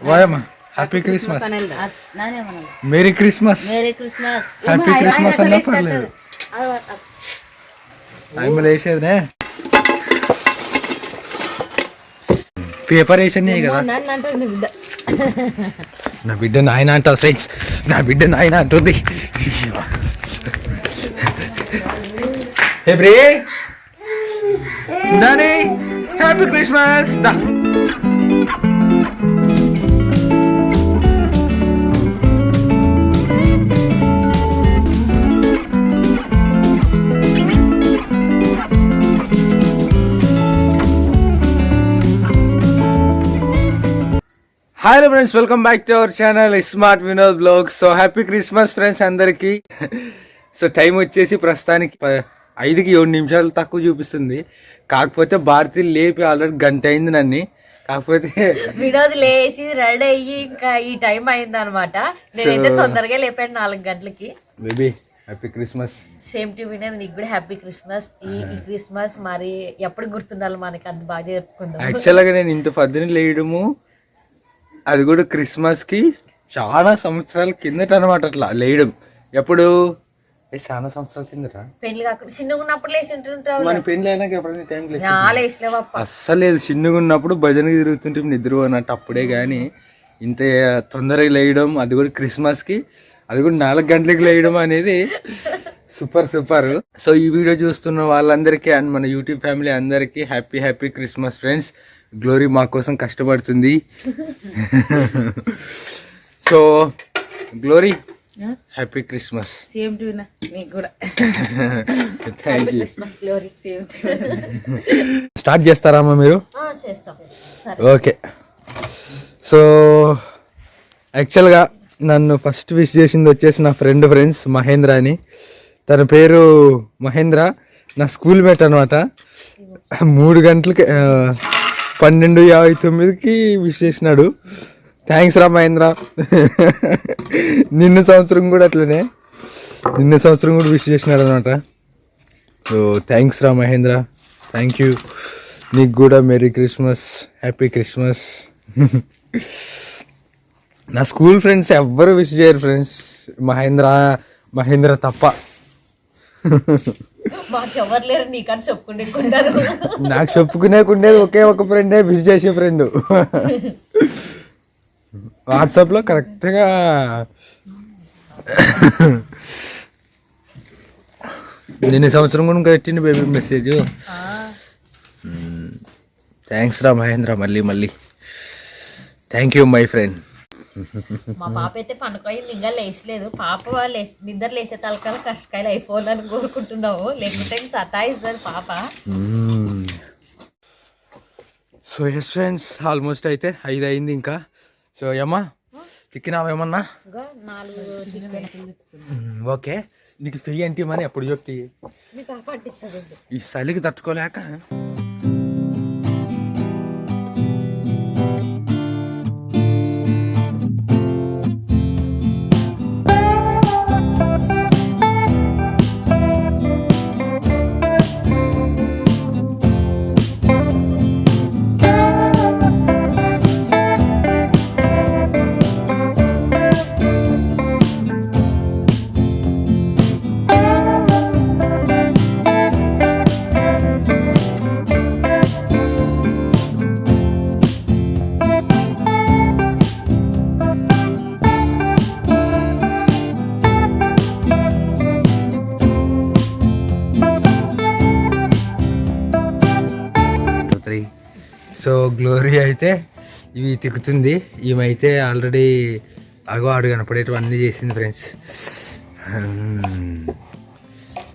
వాయమ్మా happy Christmas merry Christmas merry Christmas happy Christmas అన్నా పర్లేదు. ఆమె వేసేదినే పేపర్ వేసానే కదా. నా బిడ్డ నాయన అంటావు ఫ్రెండ్స్. నా బిడ్డ నాయన అంటుంది. హే బ్రే దాని happy Christmas the. Hello friends welcome back to our channel smart Vinod blog so happy Christmas friends అందరికి. సో టైం వచ్చేసి ప్రస్తుతానికి ఐదుకి ఏడు నిమిషాలు తక్కువ చూపిస్తుంది. కాకపోతే భారతి లేపి ఆల్రెడీ గంట అయింది నన్ను. కాకపోతే వినోద్ లేచి రెడీ అయ్యి ఇంకా ఈ టైం అయింది అనమాట నేనైతే తొందరగా లేపాను నాలుగు గంటలకి. Baby happy Christmas same to Vinod నీకు కూడా హ్యాపీ క్రిస్మస్ ఈ క్రిస్మస్ మరి ఎప్పుడు గుర్తుండాలి మనకి? అంత బాగా జరుపుకుందాం యాక్చువల్గా నేను ఇంత పద్దుని లేయడము. అది కూడా క్రిస్మస్కి చాలా సంవత్సరాల కిందట అనమాట అట్లా లేయడం. ఎప్పుడు? ఏ చాలా సంవత్సరాల కిందట? పెళ్ళి కాకుండా చిన్నగా ఉన్నప్పుడు లేచి ఉంటుంటావు మన పెళ్ళి అయినాక ఎప్పుడైనా టైం లేదు నా లేచిలేవప్ప అస్సలు లేదు. చిన్నగా ఉన్నప్పుడు భజనకి తిరుగుతుంటే నిద్ర అన్నట్టు అప్పుడే కానీ ఇంత తొందరగా లేయడం అది కూడా క్రిస్మస్కి అది కూడా నాలుగు గంటలకు లేయడం అనేది సూపర్ సూపర్. సో ఈ వీడియో చూస్తున్న వాళ్ళందరికీ అండ్ మన యూట్యూబ్ ఫ్యామిలీ అందరికీ happy happy Christmas friends. Glory మా కోసం కష్టపడుతుంది. So Glory happy Christmas same to నీకు కూడా thank you Christmas Glory same start చేస్తారామా మీరు? చేస్తాం. సరే. ఓకే. సో యాక్చువల్గా నన్ను ఫస్ట్ విష్ చేసింది వచ్చేసి నా ఫ్రెండ్ ఫ్రెండ్స్ మహేంద్ర అని తన పేరు మహేంద్ర. నా స్కూల్ మేట్ అనమాట మూడు గంటలకి పన్నెండు యాభై తొమ్మిదికి విష్ చేసినాడు థ్యాంక్స్ రా మహేంద్ర. నిన్న సంవత్సరం కూడా అట్లనే. నిన్న సంవత్సరం కూడా విష్ చేసినాడు అనమాట సో థ్యాంక్స్ రా మహేంద్ర. థ్యాంక్ యూ నీకు కూడా మెరీ క్రిస్మస్ హ్యాపీ క్రిస్మస్. నా స్కూల్ ఫ్రెండ్స్ ఎవ్వరు విష్ చేయరు ఫ్రెండ్స్. మహేంద్ర మహేంద్ర తప్ప. లేరు నీకని నాకు చెప్పుకునేకుండేది ఒకే ఒక ఫ్రెండే విష్ చేసే ఫ్రెండ్. వాట్సాప్లో కరెక్ట్గా నిన్న సంవత్సరం కూడా పెట్టింది బేబీ మెసేజ్ థ్యాంక్స్ రా మహేంద్ర మళ్ళీ మళ్ళీ. థ్యాంక్ యూ మై ఫ్రెండ్ మా పాప అయితే పండుకోయింది ఇంకా లేచలేదు. పాప లేచి నిద్ర లేచే తలకాల కష్టకాయలు అయిపోవాలని కోరుకుంటున్నావు లేకుంటే ఇంక సతాయిస్తుంది పాప. సో ఎస్ ఫ్రెండ్స్ ఆల్మోస్ట్ అయితే ఐదు అయింది ఇంకా. సో ఏమ్మా తిక్కినావేమన్నా ఓకే. నీకు ఫ్రీ అంటే మని ఎప్పుడు చెప్తే? మీ పాప అంటిస్తుంది ఈ చలికి తట్టుకోలేక. గ్లోరీ అయితే ఇవి తిక్కుతుంది. ఈమె అయితే ఆల్రెడీ అగో ఆడు కనపడేటివి అన్నీ చేసింది ఫ్రెండ్స్.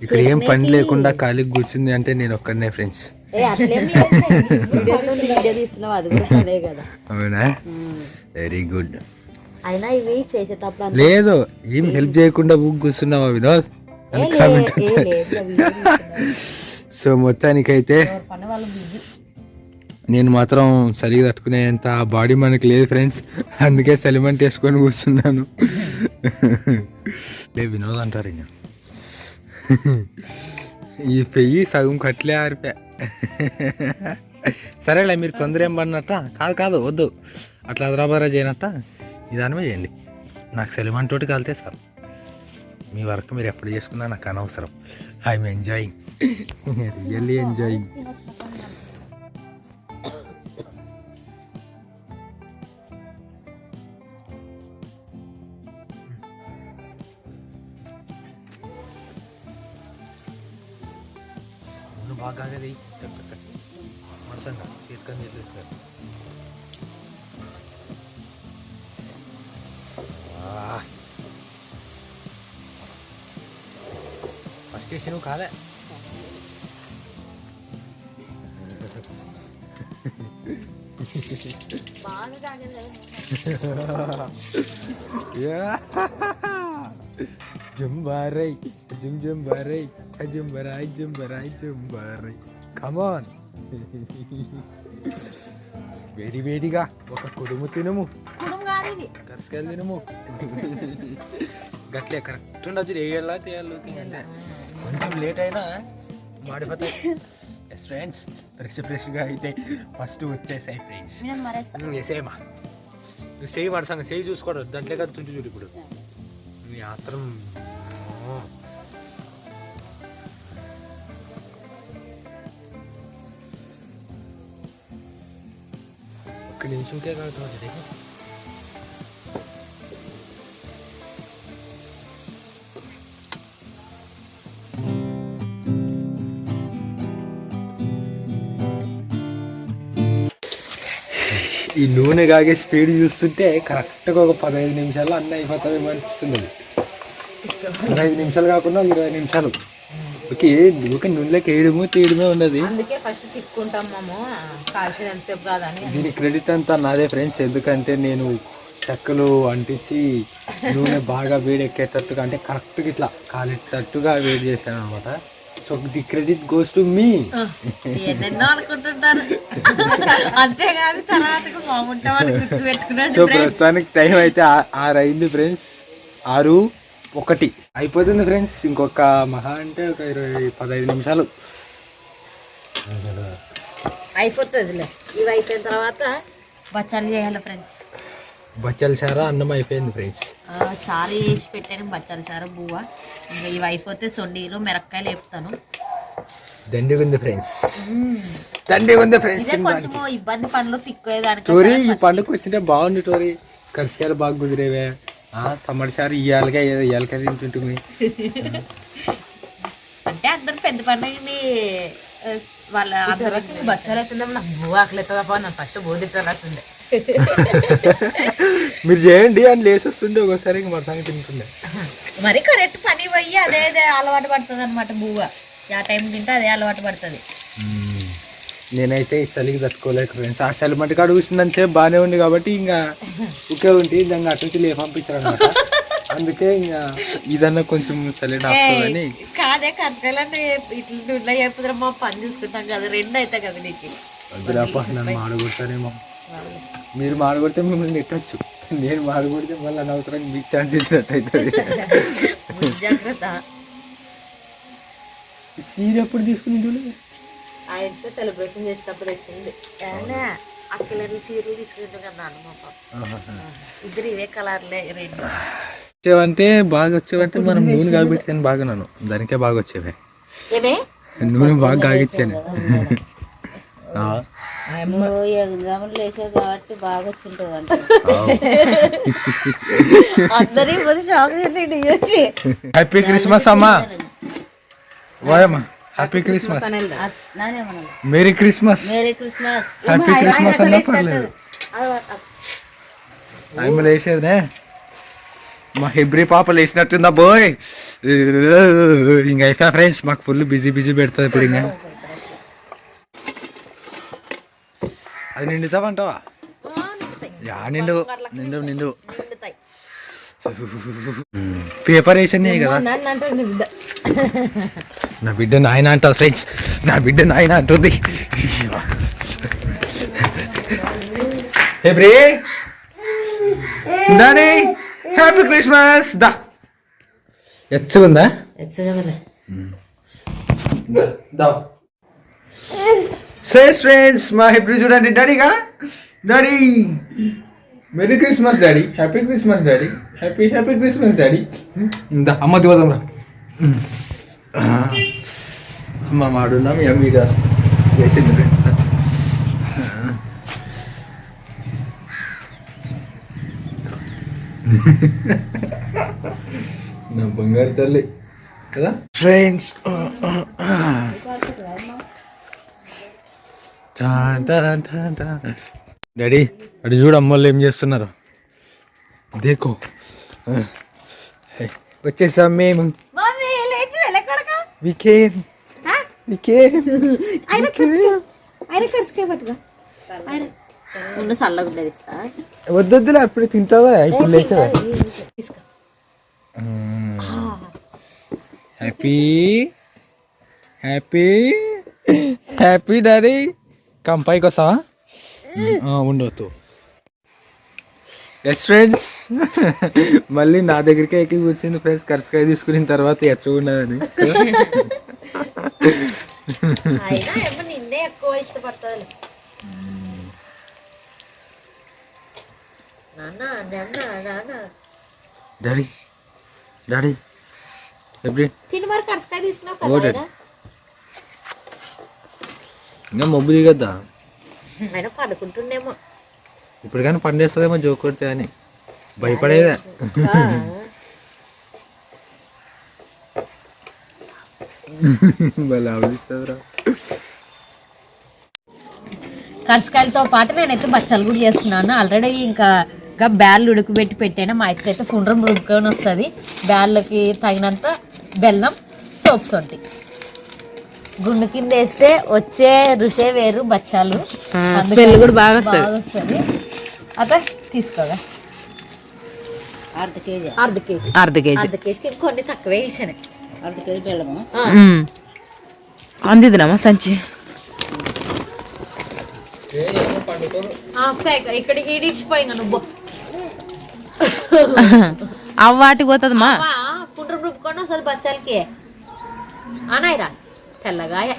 ఇక్కడ ఏం పని లేకుండా ఖాళీకి కూర్చుంది అంటే నేను ఒక్కడనే ఫ్రెండ్స్. అవునా? వెరీ గుడ్ అయినా ఇవి చేసేటప్పుడు అంత లేదు ఏం హెల్ప్ చేయకుండా ఊగు కూర్చున్నావా వినోద్? అని కామెంట్. సో మొత్తానికైతే నేను మాత్రం సరిగా తట్టుకునేంత బాడీ మనకి లేదు ఫ్రెండ్స్. అందుకే సెలిమెంట్ వేసుకొని కూర్చున్నాను. లే వినోద్ అంటారు ఇంకా ఈ పెయ్యి సగం కట్లే ఆరిపా సరేలే మీరు తొందర ఏం పడినట్ట కాదు కాదు వద్దు. అట్లా అదరాబరా చేయనట్ట? నిదానమే చేయండి. నాకు సెలిమాన్ తోటి కలితే సార్ మీ వర్క్ మీరు ఎప్పుడు చేసుకున్నా నాకు అనవసరం. ఐఎమ్ ఎంజాయింగ్ రియల్లీ ఎంజాయింగ్ బాగా మనసంగా చేతికని చేస్తారు ఫస్ట్ వేసి నువ్వు కాలే బాగా తాగేది కదా జంబారై జుమ్ జంబారై జంబరాయ్ జంబరాయ్ జంబారై కమాన్ వేడి వేడిగా ఒక కుడుము తినము. కరసకాయలు తినము. గట్లే కరెక్ట్ ఉండొచ్చు. వేయాలా చేయాలి కొంచెం లేట్ అయినా మాడిపోతాయి ఎస్ ఫ్రెండ్స్ ఫ్రెష్ ఫ్రెష్గా అయితే ఫస్ట్ వచ్చేసాయి ఫ్రెండ్స్ వేసేయమా నువ్వు చేయి పడసాంగ చేయి చూసుకోవడం దాంట్లో కదా తుంటి చూడు ఇప్పుడు. నీ ఆత్రం కాదు ఈ నూనె కాగే స్పీడ్ చూస్తుంటే కరెక్ట్గా ఒక పదహైదు నిమిషాల్లో అన్నీ అయిపోతామేమో అనిపిస్తుంది పదహైదు నిమిషాలు కాకుండా ఇరవై నిమిషాలు ఓకే నూనెలోకి వేయడము తీయడమే ఉన్నది. అందుకే ఫస్ట్ తిక్కుంటాం మేము. కాల్చిన ఎంతసేపు కాదని. దీని క్రెడిట్ అంతా నాదే ఫ్రెండ్స్ ఎందుకంటే నేను చెక్కలు అంటించి నూనె బాగా వేడెక్కేటట్టుగా అంటే కరెక్ట్గా ఇట్లా కాలేటట్టుగా వేడి చేశాను అనమాట so the credit goes to me. ఎన్నెన్నో అంతేగాని సో పెట్టుకున్నాడు ప్రస్తుతానికి టైం అయితే ఆ- ఆరు అయింది ఫ్రెండ్స్. ఆరు ఒకటి. అయిపోతుంది ఫ్రెండ్స్. ఇంకొక మహా అంటే ఒక ఇరవై పదహైదు నిమిషాలు. అయిపోతుందిలే. ఇవి అయిపోయిన తర్వాత బచ్చాలు చేయాలి ఫ్రెండ్స్. బచ్చల చారా అన్నం అయిపోయింది ఫ్రెండ్స్. చారు వేసి పెట్టాను. బచ్చాలు చారు బువ్వ. ఇంకా ఇవి అయిపోతే సొండీలు మిరపకాయలు వేపుతాను. దండిగా ఉంది ఫ్రెండ్స్. దండిగా ఉంది ఫ్రెండ్స్ కొంచెం ఇబ్బంది పనులు టోరీ ఈ పండుగ వచ్చింటే బాగుంది టోరీ. కరిసికాయలు బాగా కుదిరేవే. ఆ, తమ్మడి సారి ఇయ్యాలిగా ఏదో ఇయ్యాలిగా తింటుంటుంది అంటే అందరు పెద్ద పండుగని ఆ, వాళ్ళ అందరూ బచ్చాలు అవుతుందా నాకు బువ్వ ఆకలి అవుతుందా నాకు ఫస్ట్ బోధించాలంటుండే మీరు చేయండి అని లేసి వస్తుండే ఒకసారి ఇంక మన సంగతి తింటుండే. మరి కరెక్ట్ పని పోయి అదే అదే అలవాటు పడుతుంది అనమాట బువ్వ. ఆ టైం తింటే అదే అలవాటు పడుతుంది. నేనైతే ఈ చలికి తట్టుకోలేక ఫ్రెండ్స్. ఆ చలి మటుకు అడుగుతుందని చెప్పి బాగానే ఉంది కాబట్టి ఇంకా ఒకే ఉంటే దాన్ని అటు నుంచి పంపించారు అనమాట అందుకే ఇంకా ఇదన్నా కొంచెం చలి అని. కాదే కరకాయలన్నీ ఇట్లా మా పని చూసుకుంటాం కదా రెండు అవుతాయి కదా నీకు. వద్దురాప నన్ను మాడగొడతానేమో మీరు మాడగొడితే మిమ్మల్ని నెట్టచ్చు నేను మాడగొడితే మళ్ళీ అనవసరంగా మీకు ఛాన్స్ ఇచ్చినట్టు అవుతుంది జాగ్రత్త. సీర ఎప్పుడు తీసుకుని చూడు ఆయనతో సెలబ్రేషన్ చేసేటప్పుడు వచ్చింది. ఏనా, ఆ కలర్ చీరలు తీసుకుంటాం కదా మా పాప. ఇద్దరు ఇవే కలర్లే రెండు. వచ్చేవంటే బాగా వచ్చేవంటే మనం నూనె కాబెట్టాను బాగా నన్ను దానికే బాగా వచ్చేవే. ఏమే? నూనె బాగా కాగిచ్చాను కాబట్టి బాగా వచ్చింటుంది హ్యాపీ క్రిస్మస్ అమ్మా. వాయమ్మా happy Christmas merry Christmas merry Christmas happy Christmas అన్నా పర్లేదు ఆమె లేచేదినే మా హిబ్రి పాప లేచినట్టుందా బోయ్ ఇంక అయిపోయా ఫ్రెండ్స్ మాకు ఫుల్ బిజీ బిజీ పెడుతుంది ఇప్పుడు ఇంకా. అది నిండుతావంటావా? యా నిండు. నిండు నిండు. నిండుతాయి. పేపర్ వేసానే కదా. నీ బిడ్డ నాయన అంటావు ఫ్రెండ్స్. నా బిడ్డ నాయన అంటుంది. హెబ్రి దాని హ్యాపీ క్రిస్మస్. దా. ఎచ్చుకుందా సేస్ ఫ్రెండ్స్ మా హెబ్రి చూడండి. డాడీగా daddy merry Christmas daddy happy Christmas daddy happy happy Christmas daddy ఇందా అమ్మ దివదాం రా అమ్మ మాడున్నా మీ అమ్మీగా వేసింది ఫ్రెండ్స్ నా బంగారు తల్లి. కదా? ఫ్రెండ్స్ డాడీ అటు చూడు అమ్మోళ్ళు ఏం చేస్తున్నారు? దేకో వచ్చేసాం మేము వికేమ్ వికేమ్ ఉన్న వద్దొద్దులే అప్పుడు తింటావా ఇప్పుడు లేచా తీసుకో happy happy happy daddy come పైకి వస్తావా ఉండవద్దు ఎస్ ఫ్రెండ్స్ మళ్ళీ నా దగ్గరికి ఎక్కి కూర్చుంది ఫ్రెండ్స్ కరసకాయ తీసుకున్న తర్వాత ఎచ్చగున్నదని అయినా ఏమో నిన్నే ఎక్కువ ఇష్టపడుతుంది నాన్న నాన్న నాన్న. డాడీ డాడీ ఎప్పుడు తిని మరి కరసకాయ తీసుకున్నావు ఓ కదా? డాడీ. ఇంకా మబ్బు దిగద్దా? ఆయన? ఆయన పడుకుంటుండేమో ఇప్పుడు కానీ పండేస్తుందేమో జోక్ కొడితే అని. భయపడేదే. కరసకాయలతో పాటు నేనైతే బచ్చాలు కూడా చేస్తున్నాను. ఆల్రెడీ ఇంకా ఇంకా బ్యాళ్ళు ఉడకబెట్టి పెట్టాను. మా అయితే అయితే ఫుండ్రం ఉడుకొని వస్తుంది. బ్యాళ్ళకి తగినంత బెల్లం సోప్ సొంటి గుండు కింద వేస్తే వచ్చే రుషే వేరు బచ్చాలు. స్మెల్ కూడా బాగా వస్తుంది. అదే తీసుకోగా అర్ధ కేజీ. అర్ధ కేజీ. అర్ధ కేజీ. అర్ధ కేజీకి కొన్ని తక్కువే వేసాను. అర్ధ కేజీ బెల్లము. అందిద్దామా సంచి? ఇక్కడ ఈడిచిపోయినా నువ్వు. అవ్వ వాటికి పోతుందమ్మా? ఫుండ్రం రుబ్బుకొని అసలు బచ్చాలకి. అనాయిరా. తెల్లగాయ.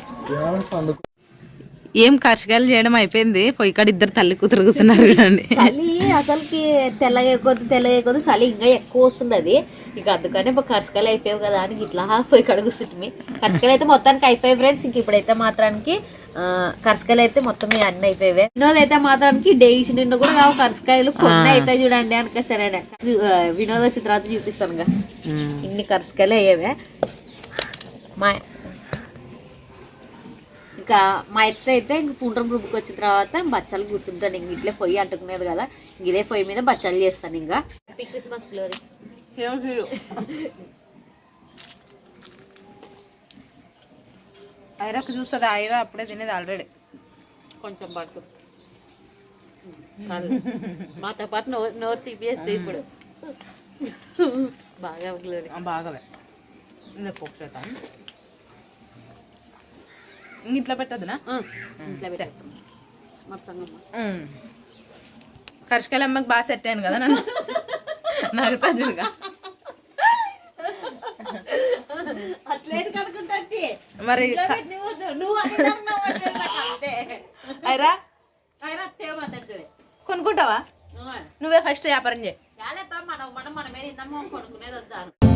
ఏం కర్షకాయలు చేయడం అయిపోయింది. పొయ్యి కాడ ఇద్దరు తల్లి కూతురు కూర్చున్నారు చూడండి. చలి అసలుకి తెల్లగా కొద్ది తెల్లగా కొద్ది చలి ఇంకా ఎక్కువ వస్తున్నది ఇక అందుకనే మా కరసకాయలు అయిపోయావు కదా అని ఇట్లా పోయి కడుగుస్తుంది కరసకాయలు అయితే మొత్తానికి అయిపోయాయి ఫ్రెండ్స్ ఇంక ఇప్పుడైతే మాత్రానికి కరసకాయలు అయితే మొత్తం అన్ని అయిపోయాయి. వినోద్ అయితే మాత్రానికి డేస్ నిండు కూడా కావు కరసకాయలు కొన్ని అయితే చూడండి అనుక సరే వినోద్ వచ్చిన తర్వాత చూపిస్తాను ఇన్ని కరసకాయలు అయ్యేవే. మా ఇంకా మా అత్త అయితే ఇంక పుండ్రం రుబ్బుకి వచ్చిన తర్వాత బచ్చాలు కూర్చుంటాను. ఇంక ఇట్లే పొయ్యి అంటుకునేది కదా. ఇంక ఇదే పొయ్యి మీద బచ్చాలు చేస్తాను ఇంకా. హ్యాపీ క్రిస్మస్ గ్లోరీ ఐరాకు చూస్తుంది ఐరా అప్పుడే తినేది ఆల్రెడీ కొంచెం పడుతుంది. మాతో పాటు నోరు నోరు తిప్పేస్తే ఇప్పుడు. బాగా గ్లోరీ ఇట్లా పెట్టద్దునా? ఇంట్లో కర్షకాయలు అమ్మకి బాగా సెట్ అయ్యాను కదా నన్ను. నాకు కనుకుంటే మరి కొనుక్కుంటావా? నువ్వే ఫస్ట్ వ్యాపారం చేయి. మనం మన మీద ఇందమ్మ కొనుక్కునేది వద్దాను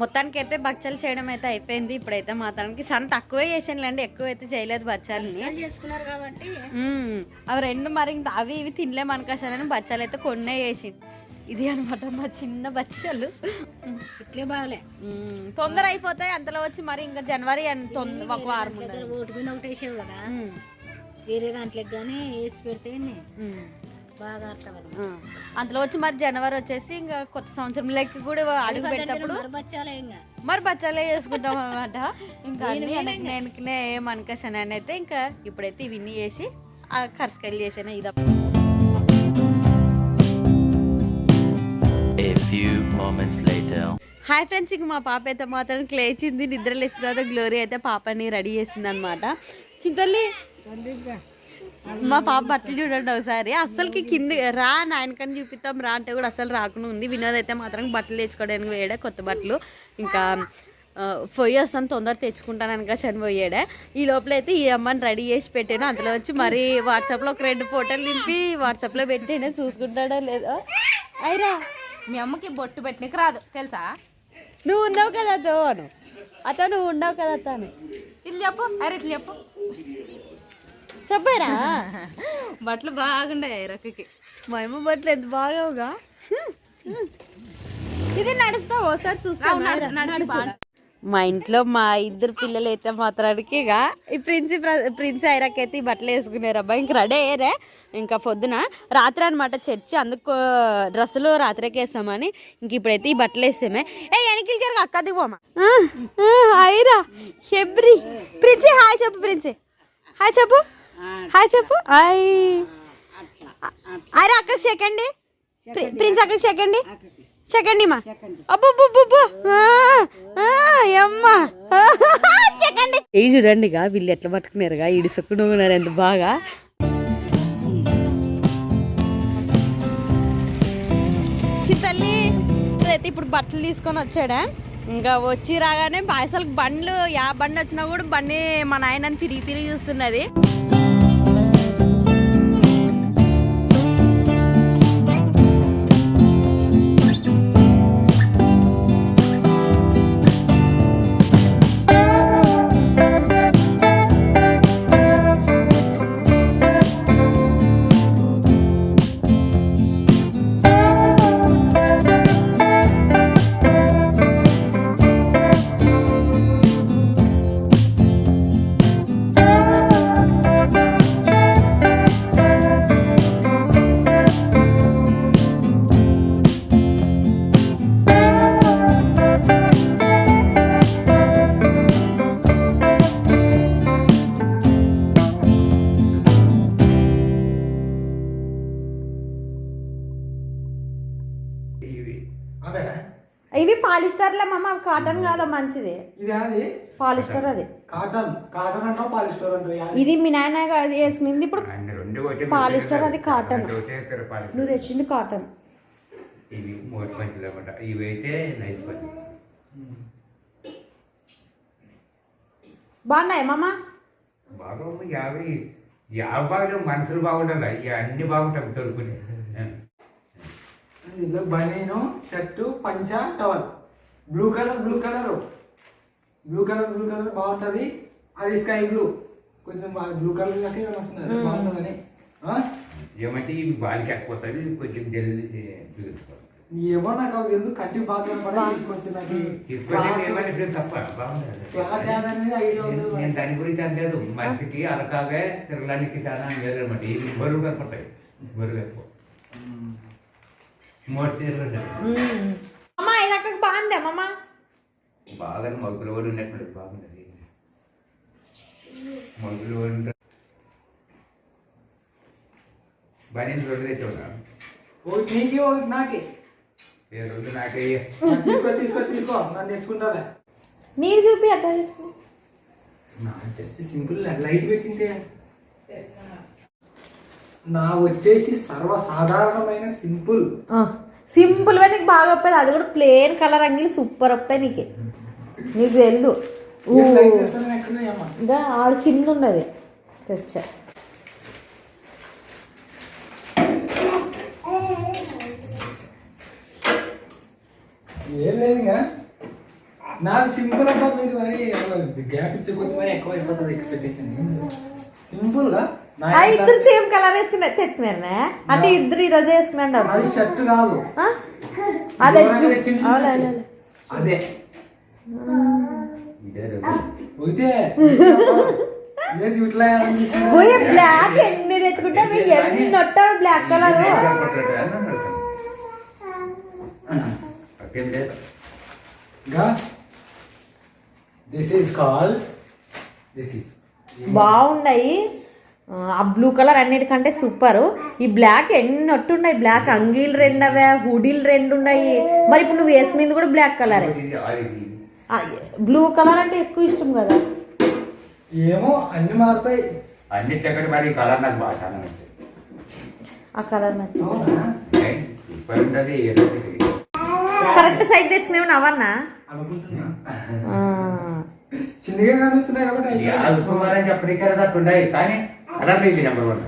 మొత్తానికి అయితే బచ్చాలు చేయడం అయితే అయిపోయింది ఇప్పుడైతే మాత్రానికి సన్ తక్కువే చేసానులేండి ఎక్కువ అయితే చేయలేదు బచ్చాలని చేసుకున్నారు కాబట్టి మ్మ్. అవి రెండు మరి అవి ఇవి తినలేము అనుకోసానని బచ్చాలు అయితే కొన్నే చేసి ఇది అనమాట మా చిన్న బచ్చాలు ఇట్లే బాగలే. తొందర అయిపోతాయి అంతలో వచ్చి మరి ఇంకా జనవరి ఒక వారం. ఓటు మీద ఒకటి వేసావు కదా. వేరే దాంట్లోకి కానీ వేసి పెడితే. బాగా. అందులో వచ్చి మరి జనవరి వచ్చేసి ఇంకా కొత్త సంవత్సరం లెక్క కూడా అడుగు ఇంకా. మరి బచ్చాలే చేసుకుంటాం అనమాట ఇంకా వెనకనే ఏమనుకోసాను అని అయితే ఇంకా ఇప్పుడైతే ఇవన్నీ చేసి ఆ కరసకాయలు చేసాను ఇది A few moments later. Hi friends ఇంక మా పాప అయితే మాత్రం లేచింది నిద్ర లేచిన తర్వాత గ్లోరీ అయితే పాపని రెడీ చేసింది అనమాట చింతల్లి మా పాప బట్టలు చూడండి ఒకసారి. అస్సలకి కింది రా నాయనకని చూపిస్తాం రా అంటే కూడా అసలు రాకుండా ఉంది. వినోద్ అయితే మాత్రం బట్టలు తెచ్చుకోవడానికి పోయాడే కొత్త బట్టలు. ఇంకా ఆ, పొయ్యి వస్తాను తొందర తెచ్చుకుంటాను అనగా చనిపోయాడే. ఈ లోపల అయితే ఈ అమ్మని రెడీ చేసి పెట్టాను. అందులో వచ్చి మరి వాట్సాప్లో ఒక రెండు ఫోటోలు నింపి వాట్సాప్లో పెట్టాను. చూసుకుంటాడో లేదో. అయిరా. మీ అమ్మకి బొట్టు పెట్టనికి రాదు. తెలుసా? నువ్వు ఉన్నావు కదా అతో అను. అతో నువ్వు ఉన్నావు కదా అత్త అని. ఇట్లా చెప్పు. అరే ఇట్లా చెప్పు. చెప్పారా? బట్టలు బాగుండే రక్కకి. మా అమ్మ బట్టలు ఎంత బాగావుగా? ఇది నడుస్తావు? ఒకసారి చూస్తా. మా ఇంట్లో మా ఇద్దరు పిల్లలు అయితే మాత్రానికి ఇక ఈ ప్రిన్స్ ప్రిన్స్ ఐరాకి అయితే ఈ బట్టలు వేసుకున్నారు అబ్బా ఇంక రెడీ అయ్యారే. ఇంకా పొద్దున రాత్రి అనమాట చర్చి అందుకు డ్రెస్సులు రాత్రికి వేసామని ఇంక ఇప్పుడైతే ఈ బట్టలు వేసామే. ఏ వెనక్కి జరగ అక్క దిగోమా ఐరా హెబ్రి ప్రిన్సీ హాయ్ చెప్పు ప్రిన్సీ. హాయ్ చెప్పు. హాయ్ చెప్పు. ఐ. అరే అక్కకి చెక్కండి ప్రిన్స్ అక్కకి. చెక్కండి చెక్కండి మా అబ్బబ్బబ్బబ్బా అమ్మా చెక్కండి ఏ చూడండి ఇక వీళ్ళు ఎట్లా పట్టుకున్నారుగా ఈడు సొక్కున్నారు ఎంత బాగా. చిత్తల్లి అయితే ఇప్పుడు బట్టలు తీసుకొని వచ్చాడా? ఇంకా వచ్చి రాగానే అసలు బండ్లు యా బండి వచ్చినా కూడా బండి మా నాయన తిరిగి తిరిగి చూస్తున్నది. పాలిస్టర్ అది. కాటన్ కాటన్ అంటావు పాలిస్టర్ అంటావు ఇది మీ నాయన అది వేసుకునింది ఇప్పుడు అన్ని రెండు ఒకటే పాలిస్టర్ అది కాటన్. నువ్వు తెచ్చింది కాటన్. ఇవి మూడు పంచులు అనమాట ఇవి అయితే నైస్ పని బాగున్నాయి మామ? బాగా యాభై యాభై బాగా మనుషులు బాగుండాలి. ఇవి అన్ని బాగుంటాయి దొరుకుని ఇందులో బనీను షర్టు పంచ towel. Blue colour blue colour. Blue colour blue colour బాగుంటుంది. అది స్కై బ్లూ కొంచెం బ్లూ కలర్ నాకు వస్తుంది బాగుంటుందని ఆ? ఏమంటే ఇవి బాలికి ఎక్కువ వస్తాయి ఇవి కొంచెం జల్దీ ఏమో నాకు అది ఎందుకు కట్టి బాగా తీసుకొచ్చి నాకు. తీసుకొచ్చి తప్ప నేను దాని గురించి అనలేదు మనిషికి అలకాగా తిరగడానికి చాలా అనమాట. ఇవి బరువు కనపడతాయి బరువు ఎక్కువ ఉంటాయి. అమ్మ ఇది అక్కడికి బాగుంది అమ్మమ్మ బాగా మగ్గులు కూడా ఉన్నట్టు బాగుండదు మగ్గులు కూడా ఉంటాయి బాగా రెండు తెచ్చా ఒకటి నీకి ఒకటి నాకే. ఏ రెండు నాకే తీసుకో తీసుకో తీసుకో. నన్ను తెచ్చుకుంటాలే. నీరు చూపి అట్లా తెచ్చుకో. నా జస్ట్ సింపుల్ లైట్ పెట్టింటే. నా వచ్చేసి సర్వసాధారణమైన సింపుల్. సింపుల్గా నీకు బాగా వస్తుంది అది కూడా ప్లేన్ కలర్ అంగిలు సూపర్ వస్తాయి నీకు నీకు తెలుదు ఎక్కడున్నాయమ్మా ఇంకా ఆడు కింద ఉన్నది తెచ్చా ఏం లేదు ఇంకా నాది సింపుల్ అబ్బా మీరు మరి గ్యాప్ ఇచ్చకపోతే మరి ఎక్కువ అయిపోతుంది ఎక్స్పెక్టేషన్ సింపుల్గా నా ఆ ఇద్దరు సేమ్ కలర్ వేసుకుని తెచ్చుకున్నారా అంటే ఇద్దరు ఈ రోజు వేసుకున్నారు అది షర్ట్ కాదు? అదే. అదే. పోయి బ్లాక్ ఎన్ని తెచ్చుకుంటే ఎన్ని వస్తావు బ్లాక్ కలర్గా. This is call this is బాగున్నాయి. ఆ బ్లూ కలర్ అన్నిటికంటే సూపర్ ఈ బ్లాక్ ఎన్ని ఒట్టున్నాయి బ్లాక్ అంగీలు రెండు అవే హుడీలు రెండు ఉన్నాయి మరి ఇప్పుడు నువ్వు వేసుకుంది కూడా బ్లాక్ కలర్ బ్లూ కలర్ అంటే ఎక్కువ ఇష్టం కదా. ఏమో అన్ని మారుతాయి. అన్నిటికంటే మరి కలర్ నాకు బాగా ఆ కలర్ నచ్చింది. కరెక్ట్ సైజ్ తెచ్చుకునేవి అవన్నా చిన్నగా కనిపిస్తున్నాయి కాబట్టి చెప్పడానికి కదా ఉన్నాయి కానీ కలర్ లేదు నెంబర్ వన్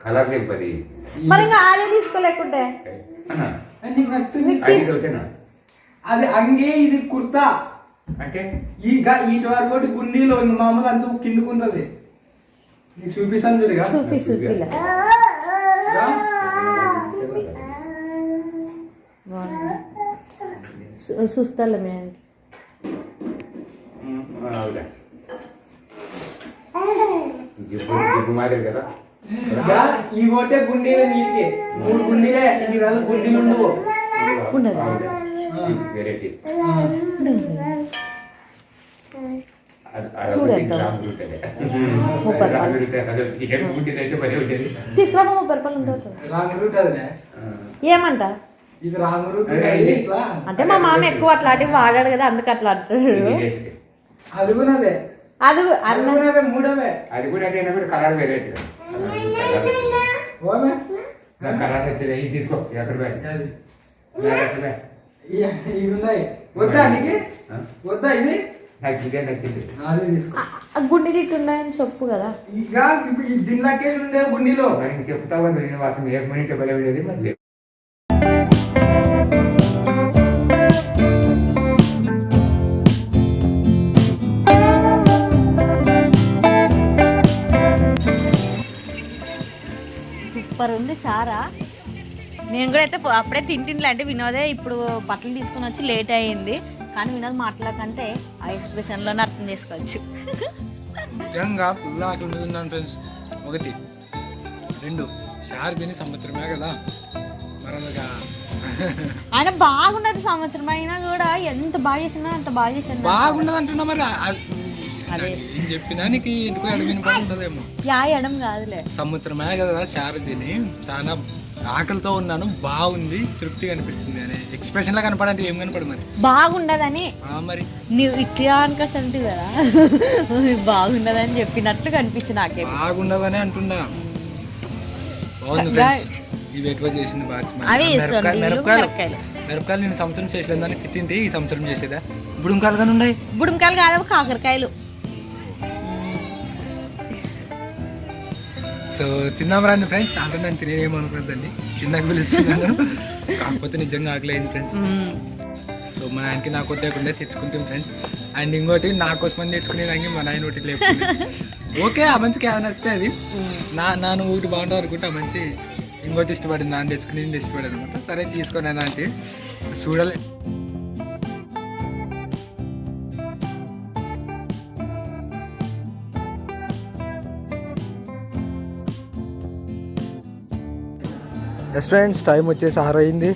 కలర్ తెంపది మరి ఇంకా అదే తీసుకోలేకుంటే? అన్నా. అది అంగే ఇది కుర్తా. అంటే? ఈ గా ఇటు వరకు ఒకటి గుండీలో ఇంక మామూలు అంతా కిందకుంటది నీకు చూపిస్తాను చూడగా చూపి చూస్తాలే మేము జిప్పు జిప్పు మారేది కదా? ఈ ఒకటే గుండీలే నీటికి మూడు గుండీలే ఇది కాదు గుండీలు ఉండవు. వెరైటీ ముప్పై రూపాయలు ఉంటుంది ఏమంట? అంటే మా మామ ఎక్కువ అట్లాంటివి వాడాడు కదా అందుకు అట్లా అంటాడు. అది మూడవే అది కూడా అదే కూడా కలర్ వెరైటీ ఓమే? కలర్ వచ్చేది ఇది తీసుకో నాకు ఈ- ఇవి ఉన్నాయి వద్దా నీకు? వద్దా ఇది? ఇదే నచ్చింది. అది తీసుకో. ఆ గుండె గిట్టు ఉన్నాయని చెప్పు కదా. ఇక ఇప్పుడు దీనిలాకే ఉండే గుండీలో. చెప్తావు కదా నేను వాసం ఏ మినిట్ బలి ఉండేది? మళ్ళీ సూపర్ ఉంది చారా నేను కూడా అయితే అప్పుడే తింటిండ్లే అంటే వినోదే ఇప్పుడు బట్టలు తీసుకుని వచ్చి లేట్ అయ్యింది. కానీ వినోద్ మాట్లాడకంటే ఆ ఎక్స్ప్రెషన్లోనే అర్థం చేసుకోవచ్చు. నిజంగా ఫుల్ ఆకలి ఫ్రెండ్స్ ఒకటి. రెండు. షార్ తిని సంవత్సరమే కదా. మరొక. ఆయన బాగున్నది సంవత్సరం అయినా కూడా ఎంత బాగా చేసినా అంత బాగా చేసాను బాగుండదు అంటున్నా మరి అదే. ఏం చెప్పినా నీకు ఎందుకు పని ఉంటుందేమో. యా ఎడం కాదులే. సంవత్సరమే కదా షార్ తిని చాలా ఆకలితో ఉన్నాను బాగుంది తృప్తిగా అనిపిస్తుంది అని. ఎక్స్ప్రెషన్ లా కనపడంటే ఏం కనపడు మరి. బాగుండదని. ఆ మరి? నువ్వు ఇట్లా అనుకోసంటి కదా. బాగుండదని చెప్పినట్లు కనిపించింది నాకే బాగుండదని అంటున్నా. బాగుంది ఫ్రెండ్స్ ఇవి ఎక్కువ చేసింది బాగా? మిరపకాయలు- మిరపకాయలు. నేను సంవత్సరం చేసిన దానికి తింటే ఈ సంవత్సరం చేసేదా? బుడుంకాలు కానీ ఉన్నాయి? బుడంకాయలు కాదు కాకరకాయలు. సో తిందాం రండి ఫ్రెండ్స్ అంటే నేను తినేమనుకోద్దండి తిన్నాక పిలుస్తున్నాను కాకపోతే నిజంగా ఆకలేదు ఫ్రెండ్స్ సో మా నాయనకి నాకు కొట్టేయకుండా తెచ్చుకుంటాం ఫ్రెండ్స్ అండ్ ఇంకోటి నా కోసం తెచ్చుకునే దానికి మా నాయన ఒకటి లేకుండా ఓకే ఆ మంచికి ఏమైనా వస్తే అది. నా నాన్న ఒకటి బాగుంటుంది అనుకుంటే ఆ మంచి ఇంకోటి ఇష్టపడింది నాన్న తెచ్చుకుని ఇష్టపడింది అనమాట. సరే తీసుకొని అంటే. చూడలే. ఎస్ ఫ్రెండ్స్ టైం వచ్చేసి ఆరు అయింది.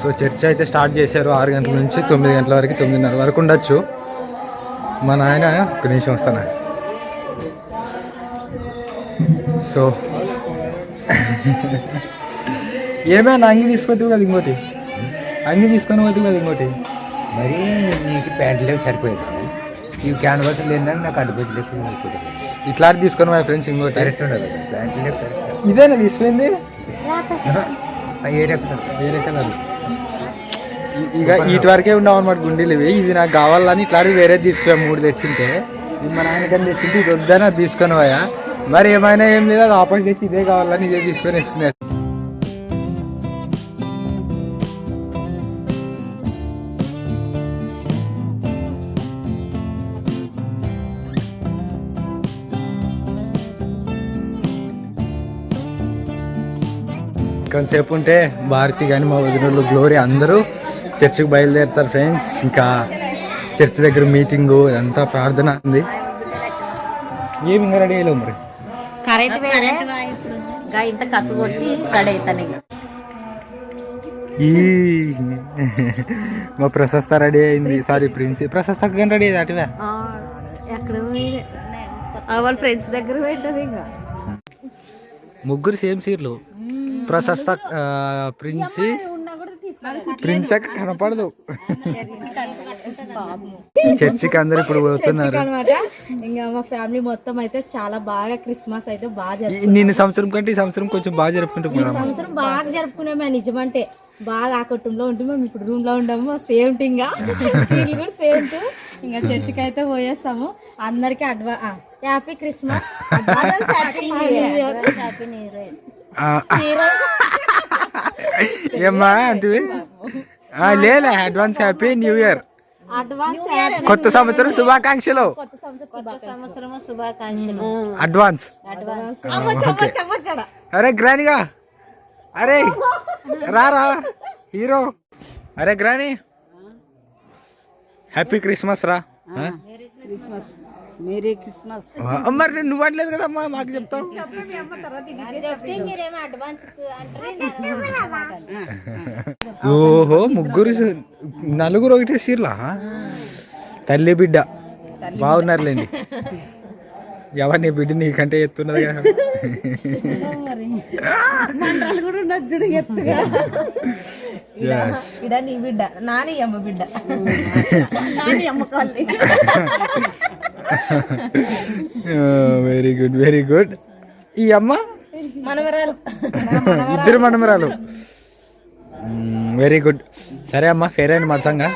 సో చర్చ అయితే స్టార్ట్ చేశారు. ఆరు గంటల నుంచి తొమ్మిది గంటల వరకు తొమ్మిదిన్నర వరకు ఉండొచ్చు. మా నాయన ఒక నిమిషం వస్తాను? సో ఏమైనా అంగి తీసుకొద్దు కదా ఇంకోటి? అంగి తీసుకొని పోతు కదా ఇంకోటి? మరి నీకు ప్యాంట్ లేవు సరిపోయేది ఈ క్యాన్వాస్ లేదని నాకు అడ్డుపచ్చి లేక సరిపోతుంది ఇట్లాంటి తీసుకొని మా ఫ్రెండ్స్ ఇంకోటి. ఇదేనా తీసుకుంది? ఏ వేరే కలర్. ఇక వీటి వరకే ఉండవు అనమాట గుండీలు ఇవి. ఇది నాకు కావాలని ఇట్లా వేరే తీసుకురా మూడు తెచ్చింటే. మా నాయనకని తెచ్చింటే ఇది వద్దని తీసుకొని పోయా. మరి ఏమైనా ఏం లేదా ఆపోజిట్ తెచ్చి ఇదే కావాలని ఇదే తీసుకొని వేసుకున్నారు ఇంకొంతసేపు ఉంటే భారతి కానీ మా వదినలు గ్లోరీ అందరూ చర్చికి బయలుదేరుతారు ఫ్రెండ్స్. ఇంకా చర్చ్ దగ్గర మీటింగు ఇదంతా ప్రార్థన ఉంది ఏమి ఇంకా రెడీ అయ్యలేవు మరి? కరెంట్ వేరే. గా ఇంత కసు కొట్టి రెడీ అవుతాను ఇంకా. ఈ మా ప్రశస్త రెడీ అయింది. సారీ ప్రిన్స్ ప్రశస్త రెడీ అయ్యింది అటువే? వాళ్ళ ఫ్రెండ్స్ దగ్గర పెట్టదు ఇంకా. ముగ్గురు సేమ్ సీర్లు. ప్రశస్త ప్రిన్స్. ప్రిన్స్ అక్క కనపడదు. చర్చికి అందరు ఇప్పుడు పోతున్నారు. ఇంకా మా ఫ్యామిలీ మొత్తం అయితే చాలా బాగా క్రిస్మస్ అయితే బాగా నిన్న సంవత్సరం కంటే ఈ సంవత్సరం కొంచెం బాగా జరుపుకుంటున్నాం సంవత్సరం బాగా జరుపుకున్నామే నిజమంటే. బాగా ఆ కుటుంబంలో ఉంటే మేము ఇప్పుడు రూమ్లో ఉండము సేమ్ టింగ్ వీళ్ళు కూడా సేమ్ టు. ఇంకా చర్చికి అయితే పోయేస్తాము. అందరికి అడ్వా happy Christmas happy new year happy new year ఏమ్మా అంటే లేలే advance happy new year advance కొత్త సంవత్సరం శుభాకాంక్షలు. సంవత్సరం శుభాకాంక్షలు. Advance okay. అరే గ్రానిగా. అరే రారా. హీరో. అరే గ్రాని. హ్యాపీ క్రిస్మస్ రా? Merry Christmas. మరి నేను నువ్వు అనలేదు కదమ్మా మాకు చెప్తావు? ఓహో ముగ్గురు నలుగురు ఒకటే సీర్లా? తల్లి బిడ్డ బాగున్నారులేండి. ఎవరు నీ బిడ్డ నీకంటే ఎత్తున్నది కదా? Yes. ఇడ నీ బిడ్డ నాని అమ్మ బిడ్డ. వెరీ గుడ్ వెరీ గుడ్ ఈ అమ్మ? మనవరాలు. ఇద్దరు మనమరాలు వెరీ గుడ్ సరే అమ్మా ఫేర్ అయిన మరసంగా.